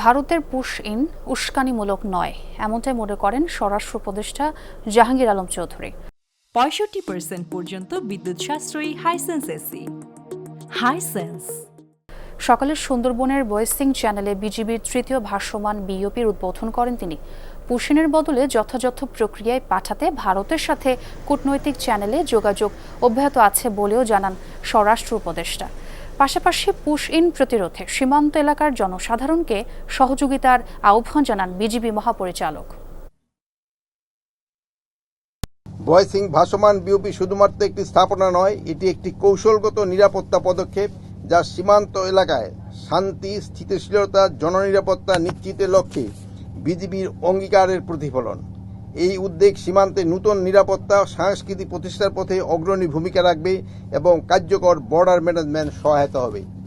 ভারতের push in উস্কানিমূলক নয় এমনটাই মনে করেন স্বরাষ্ট্র উপদেষ্টা জাহাঙ্গীর আলম চৌধুরী। পঁয়ষট্টি পার্সেন্ট পর্যন্ত বিদ্যুৎ সাশ্রয়ী হাইসেন্স এসি হাইসেন্স সকালে সুন্দরবনের বয়েসিং চ্যানেলে বিজিবির তৃতীয় ভাষ্যমান বিওপির উদ্বোধন করেন তিনি। পুশিনের বদলে যথাযথ প্রক্রিয়ায় পাঠাতে ভারতের সাথে কূটনৈতিক চ্যানেলে যোগাযোগ অব্যাহত আছে বলেও জানান স্বরাষ্ট্র উপদেষ্টা। পাশাপাশি পুশ ইন প্রতিরোধে সীমান্ত এলাকার জনসাধারণকে সহযোগিতার আহ্বান জানান বিজিবি মহাপরিচালক। বয়সিং ভাসমান বিওপি শুধুমাত্র একটি স্থাপনা নয়, এটি একটি কৌশলগত নিরাপত্তা পদক্ষেপ যা সীমান্ত এলাকায় শান্তি, স্থিতিশীলতা, জননিরাপত্তা নিশ্চিতের লক্ষ্যে বিজিবির অঙ্গীকারের প্রতিফলন। এই উদ্যোগ সীমান্তে নূতন নিরাপত্তা, সাংস্কৃতিক প্রতিষ্ঠার পথে অগ্রণী ভূমিকা রাখবে এবং কার্যকর বর্ডার ম্যানেজমেন্ট সহায়তা হবে।